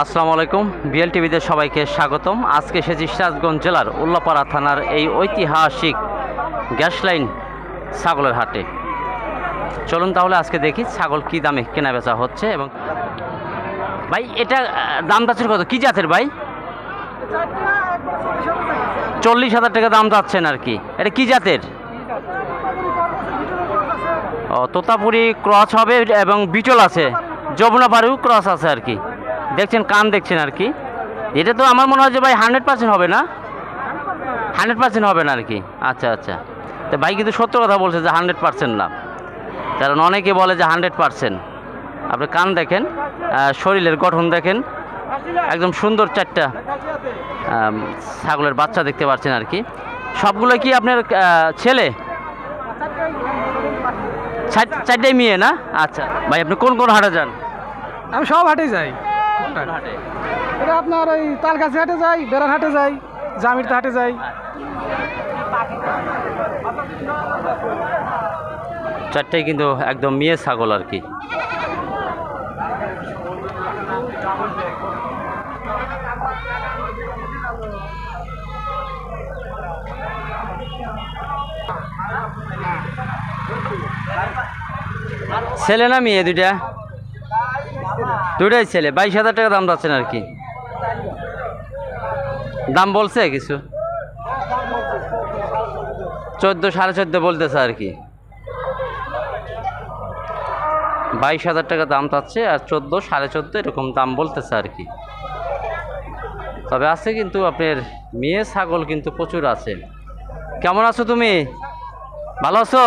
আসসালামু আলাইকুম। বিএল টিভিতে সবাইকে স্বাগতম। আজকে এসেছি সিরাজগঞ্জ জেলার উল্লাপাড়া থানার এই ঐতিহাসিক গ্যাস লাইন ছাগলের হাটে। চলুন তাহলে আজকে দেখি ছাগল কি দামে কেনা বেচা হচ্ছে এবং ভাই, এটা দাম যাচ্ছে কত? কী জাতের ভাই? চল্লিশ হাজার টাকা দাম যাচ্ছেন আর কি। এটা কি জাতের? ও, তোতাপুরি ক্রস হবে এবং বিটল আছে। যমুনাপাড়িও ক্রস আছে আর কি। দেখছেন, কান দেখছেন আর কি? এটা তো আমার মনে হয় যে ভাই হান্ড্রেড পার্সেন্ট হবে না? হান্ড্রেড পার্সেন্ট হবে না আর কি? আচ্ছা আচ্ছা। তো ভাই কিন্তু সত্য কথা বলছে যে হান্ড্রেড পার্সেন্ট না। কারণ অনেকে বলে যে হান্ড্রেড পার্সেন্ট আপনি কান দেখেন শরীরের গঠন দেখেন, একদম সুন্দর চারটা ছাগলের বাচ্চা দেখতে পাচ্ছেন আর কি। সবগুলো কি আপনার ছেলে? চার- চারটাই মেয়ে না? আচ্ছা। ভাই, আপনি কোন কোন হাটে যান? আমি সব হাটে যাই। হাটে এটা আপনার ওই তালগাছি হাটে যাই বেড়ার হাটে যাই জামিরতে হাটে যাই। চারটাই কিন্তু একদম মেয়ে ছাগল আর কি। ছেলে না মেয়ে দুইটা? দুইটাই ছেলে, বাইশ হাজার টাকা দাম যাচ্ছেন আর কি। দাম বলছে কিছু? চোদ্দ, সাড়ে চোদ্দ বলতেছে আর কি। বাইশ হাজার টাকা দাম চাচ্ছে আর চোদ্দ, সাড়ে চোদ্দ এরকম দাম বলতেছে আর কি। তবে আছে কিন্তু আপনার মেয়ে, ছাগল কিন্তু প্রচুর আছে। কেমন আছো তুমি? ভালো আছো?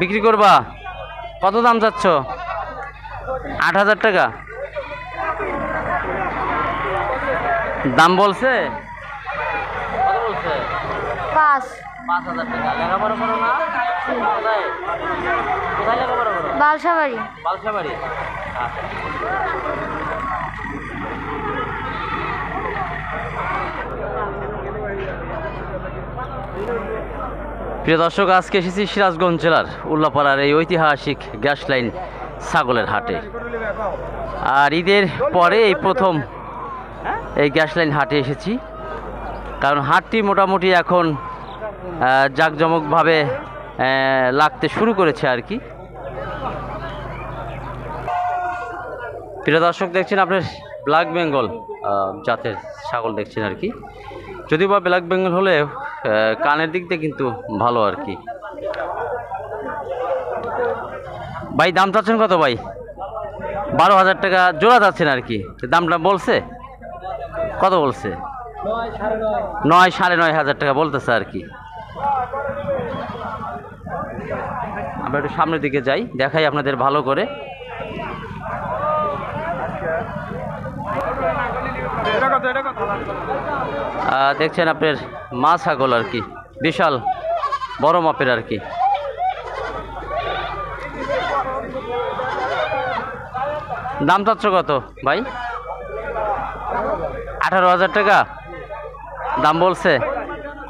বিক্রি করবা? কত দাম চাচ্ছ? আট হাজার টাকা। দাম বলছে? পাঁচ। পাঁচ হাজার টাকা। লেখাপড়া করো না। কোথায়? কোথায় লেখাপড়া করো? বালসাবাড়ি। বালসাবাড়ি। প্রিয় দর্শক আজকে এসেছি সিরাজগঞ্জ জেলার উল্লাপাড়ার এই ঐতিহাসিক গ্যাস লাইন ছাগলের হাটে। আর ঈদের পরে এই প্রথম এই গ্যাস লাইন হাটে এসেছি। কারণ হাটটি মোটামুটি এখন জাঁকজমকভাবে লাগতে শুরু করেছে আর কি। প্রিয় দর্শক, দেখছেন আপনার ব্ল্যাক বেঙ্গল জাতের ছাগল দেখছেন আর কি। যদিও বা ব্ল্যাক বেঙ্গল হলে কানের দিক দিয়ে কিন্তু ভালো আর কি। ভাই, দাম চাচ্ছেন কত ভাই? বারো হাজার টাকা জোড়া যাচ্ছেন আর কি। দামটা বলছে? কত বলছে? নয় সাড়ে নয় হাজার টাকা বলতেছে আর কি। আমরা একটু সামনের দিকে যাই, দেখাই আপনাদের ভালো করে। দেখছেন আপনার মা ছাগল আর কি, বিশাল বড় মাপের আর কি। দাম চাচ্ছ কত, ভাই? আঠারো হাজার টাকা? দাম বলছে?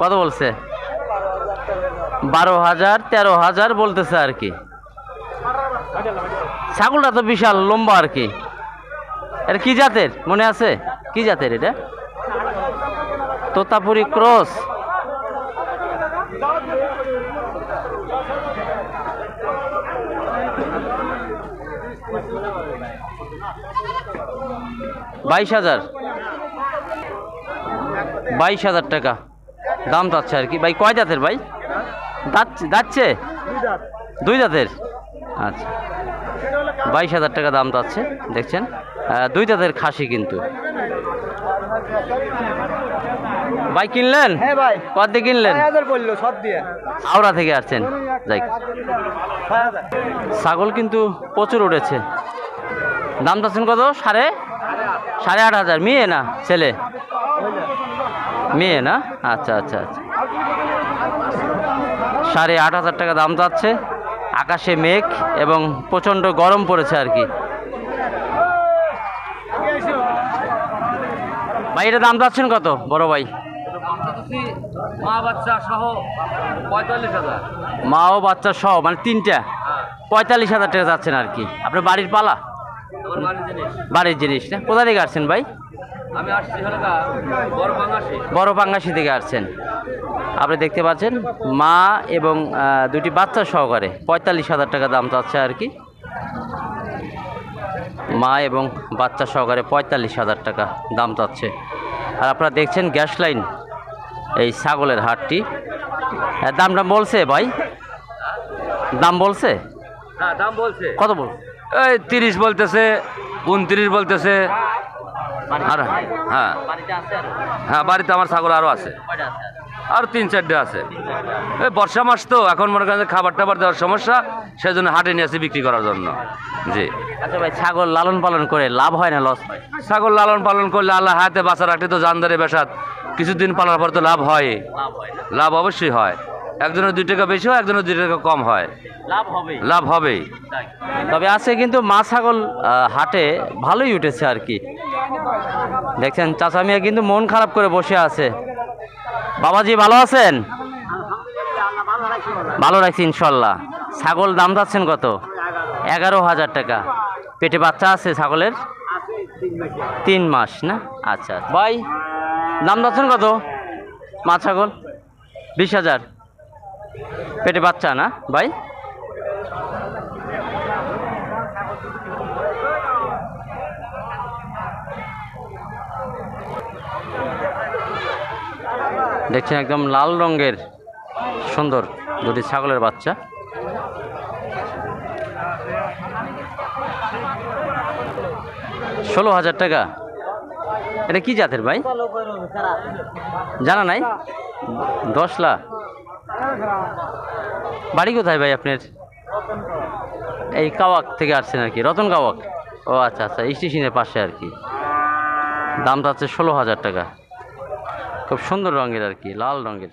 কত বলছে? বারো হাজার, তেরো হাজার বলতেছে আর কি। ছাগলটা তো বিশাল লম্বা আর কি। এটা কি জাতের? মনে আছে? কি জাতের এটা? তোতাপুরি ক্রস। বাইশ হাজার। বাইশ হাজার টাকা। দাম যাচ্ছে আর কি। ভাই কয় জাতের ভাই? যাচ্ছে দুই জাতের? আচ্ছা। বাইশ হাজার টাকা দাম যাচ্ছে দেখছেন? দুই জাতের খাসি কিন্তু। ভাই কিনলেন? হ্যাঁ ভাই। কত দিয়ে কিনলেন? হাজার বলল সব দিয়ে। হাওড়া থেকে আসছেন। যাই। ছাগল কিন্তু প্রচুর উঠেছে। দাম চাচ্ছেন কত? সাড়ে সাড়ে আট হাজার। মেয়ে না? ছেলে? মেয়ে না? আচ্ছা আচ্ছা আচ্ছা। সাড়ে আট হাজার টাকা দাম যাচ্ছে। আকাশে মেঘ এবং প্রচণ্ড গরম পড়েছে আর কি। ভাই এটা দাম যাচ্ছেন কত? বড় ভাই। মা বাচ্চা সহ পঁয়তাল্লিশ হাজার। মা ও বাচ্চা সহ মানে তিনটা। পঁয়তাল্লিশ হাজার টাকা যাচ্ছেন আর কি। আপনার বাড়ির পালা? বাড়ির জিনিস। না? কোথা থেকে আসছেন ভাই? আমি আসছি বড় পাঙ্গাসি থেকে আসছেন। আপনি দেখতে পাচ্ছেন মা এবং দুটি বাচ্চা সহকারে পঁয়তাল্লিশ হাজার টাকা দাম চাচ্ছে আর কি। মা এবং বাচ্চা সহকারে পঁয়তাল্লিশ হাজার টাকা দাম চাচ্ছে। আর আপনারা দেখছেন গ্যাস লাইন এই ছাগলের হাটটি। দামটা বলছে ভাই? দাম বলছে? হ্যাঁ দাম বলছে। কত বল এই তিরিশ বলতেছে উনত্রিশ বলতেছে। আর হ্যাঁ। হ্যাঁ বাড়িতে আমার ছাগল আরও আছে। আর তিন চারটে আছে। এই বর্ষা মাস তো এখন মনে করেন খাবার টাবার দেওয়ার সমস্যা সেই জন্য হাটে নিয়ে আসি বিক্রি করার জন্য। জি। আচ্ছা ভাই ছাগল লালন পালন করে লাভ হয় না লস হয়? ছাগল লালন পালন করলে আল্লাহ হাতে বাঁচা রাখলে তো জানদারে বেসাত কিছুদিন পালার পর তো লাভ হয়। লাভ অবশ্যই হয়। একজনের দুই টাকা বেশি হয় একজনের দুই টাকা কম হয়। লাভ হবে লাভ হবেই। তবে আছে কিন্তু মা ছাগল হাটে ভালোই উঠেছে আর কি। দেখছেন চাচা মিয়া কিন্তু মন খারাপ করে বসে আছে। বাবাজি ভালো আছেন? ভালো রাখছি ইনশাল্লাহ। ছাগল দাম যাচ্ছেন কত? এগারো হাজার টাকা। পেটে বাচ্চা আছে ছাগলের? তিন মাস না? আচ্ছা ভাই দাম যাচ্ছেন কত? মা ছাগল বিশ হাজার। পেটে বাচ্চা না, ভাই? দেখছেন একদম লাল রঙের সুন্দর দুটি ছাগলের বাচ্চা। ষোলো হাজার টাকা। এটা কি জাতের ভাই? জানা নাই? দশ লাখ। বাড়ি কোথায় ভাই আপনার? এই কাওয়াক থেকে আসছেন আর কি, রতন কাওয়াক? ও আচ্ছা আচ্ছা স্টেশনের পাশে আর কি। দামটা হচ্ছে ষোলো হাজার টাকা। খুব সুন্দর রঙের আর কি, লাল রঙের।